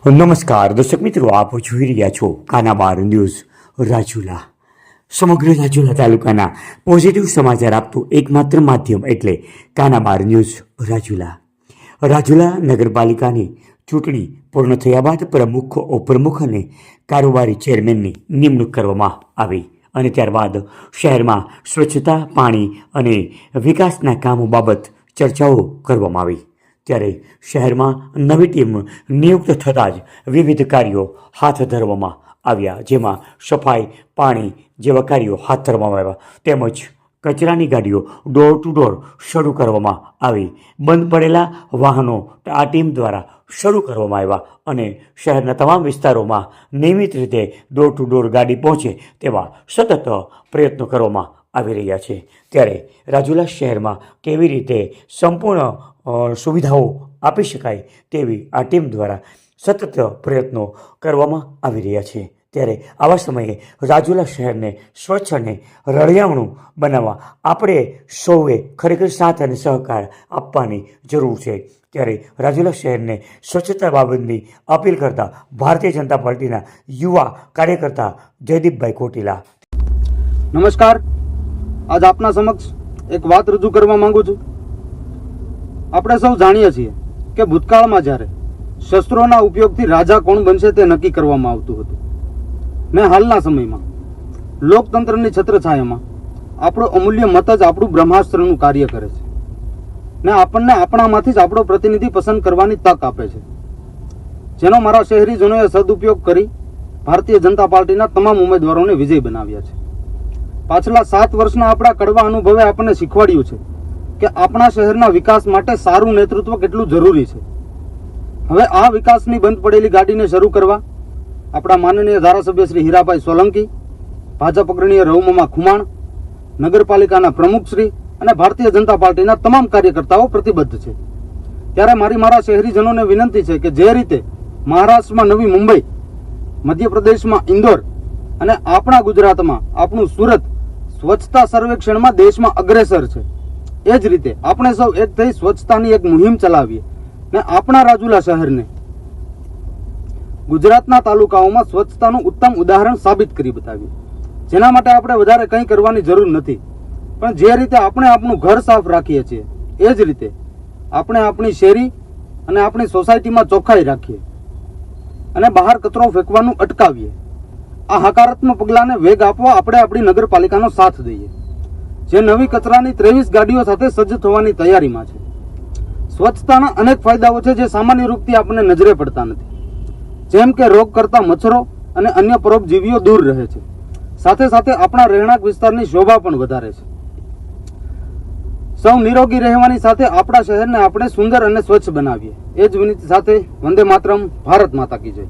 નમસ્કાર, દર્શક મિત્રો, આપ જોઈ રહ્યા છો કાનાબાર ન્યૂઝ રાજુલા. સમગ્ર રાજુલા તાલુકાના પોઝિટિવ સમાચાર આપતું એકમાત્ર માધ્યમ એટલે કાનાબાર ન્યૂઝ રાજુલા. રાજુલા નગરપાલિકાની ચૂંટણી પૂર્ણ થયા બાદ પ્રમુખ, ઉપપ્રમુખ અને કારોબારી ચેરમેનની નિમણૂક કરવામાં આવી અને ત્યારબાદ શહેરમાં સ્વચ્છતા, પાણી અને વિકાસના કામો બાબત ચર્ચાઓ કરવામાં આવી. ત્યારે શહેરમાં નવી ટીમ નિયુક્ત થતાં જ વિવિધ કાર્યો હાથ ધરવામાં આવ્યા, જેમાં સફાઈ, પાણી જેવા કાર્યો હાથ ધરવામાં આવ્યા. તેમજ કચરાની ગાડીઓ ડોર ટુ ડોર શરૂ કરવામાં આવી. બંધ પડેલા વાહનો આ ટીમ દ્વારા શરૂ કરવામાં આવ્યા અને શહેરના તમામ વિસ્તારોમાં નિયમિત રીતે ડોર ટુ ડોર ગાડી પહોંચે તેવા સતત પ્રયત્નો કરવામાં આવી રહ્યા છે. ત્યારે રાજુલા શહેરમાં કેવી રીતે સંપૂર્ણ સુવિધાઓ આપી શકાય તેવી આ ટીમ દ્વારા સતત પ્રયત્નો કરવામાં આવી રહ્યા છે. ત્યારે આવા સમયે રાજુલા શહેરને સ્વચ્છ અને રળિયામણું બનાવવા આપણે સૌએ ખરેખર સાથ અને સહકાર આપવાની જરૂર છે. ત્યારે રાજુલા શહેરને સ્વચ્છતા બાબતની અપીલ કરતા ભારતીય જનતા પાર્ટીના યુવા કાર્યકર્તા જયદીપભાઈ કોટીલા. નમસ્કાર. આજ આપના સમક્ષ એક વાત રજૂ કરવા માંગુ છું. આપણે સૌ જાણીએ છીએ કે ભૂતકાળમાં જ્યારે શસ્ત્રોના ઉપયોગથી રાજા કોણ બનશે તે નક્કી કરવામાં આવતું હતું. ને હાલના સમયમાં લોકતંત્રની છત્રછાયામાં આપણો અમૂલ્ય મત જ આપણું બ્રહ્માસ્ત્રનું કાર્ય કરે છે. ને આપણને આપણામાંથી જ આપણો પ્રતિનિધિ પસંદ કરવાની તક આપે છે. જેનો મારા શહેરીજનોએ સદુપયોગ કરી ભારતીય જનતા પાર્ટીના તમામ ઉમેદવારોને વિજય બનાવ્યા છે. પાછલા સાત વર્ષના આપણા કડવા અનુભવે આપણને શીખવાડ્યું છે કે આપણા શહેરના વિકાસ માટે સારું નેતૃત્વ કેટલું જરૂરી છે? હવે આ વિકાસની બંધ પડેલી ગાડીને શરૂ કરવા આપણા માનનીય ધારાસભ્ય શ્રી હીરાભાઈ સોલંકી, ભાજપ અગ્રણીય રઘુમામા ખુમાણ, નગરપાલિકાના પ્રમુખશ્રી અને ભારતીય જનતા પાર્ટીના તમામ કાર્યકર્તાઓ પ્રતિબદ્ધ છે. ત્યારે મારી મારા શહેરીજનોને વિનંતી છે કે જે રીતે મહારાષ્ટ્રમાં નવી મુંબઈ, મધ્યપ્રદેશમાં ઇન્દોર અને આપણા ગુજરાતમાં આપણું સુરત સ્વચ્છતા સર્વેક્ષણમાં દેશમાં અગ્રેસર છે. એ જ રીતે આપણે સૌ એક થઈ સ્વચ્છતાની એક મુહિમ ચલાવીએ ને આપણા રાજુલા શહેરને. ગુજરાતના તાલુકાઓમાં સ્વચ્છતાનું ઉત્તમ ઉદાહરણ સાબિત કરી બતાવીએ જેના માટે આપણે વધારે કંઈ કરવાની જરૂર નથી. પણ જે રીતે આપણે આપણું ઘર સાફ રાખીએ છીએ, એ જ રીતે આપણે આપણી શેરી અને આપણી સોસાયટીમાં ચોખ્ખાઈ રાખીએ અને બહાર કચરો ફેંકવાનું અટકાવીએ. આ હકારાત્મક પગલાંને વેગ આપવા આપણે આપણી નગરપાલિકાનો સાથ દઈએ. જે નવી કચરાની ત્રેવીસ ગાડીઓ સાથે સજ્જ થવાની તૈયારીમાં છે. સ્વચ્છતાના અનેક ફાયદાઓ છે જે સામાન્ય રૂપથી આપણને નજરે પડતા નથી. જેમ કે રોગ કરતા મચ્છરો અને અન્ય પરોપજીવીઓ દૂર રહે છે. સાથે સાથે આપણા રહેણાંક વિસ્તારની શોભા પણ વધારે છે. સૌ નિરોગી રહેવાની સાથે આપણા શહેરને આપણે સુંદર અને સ્વચ્છ બનાવીએ. એ જ વિનંતી સાથે વંદે માતરમ, ભારત માતા કી જય.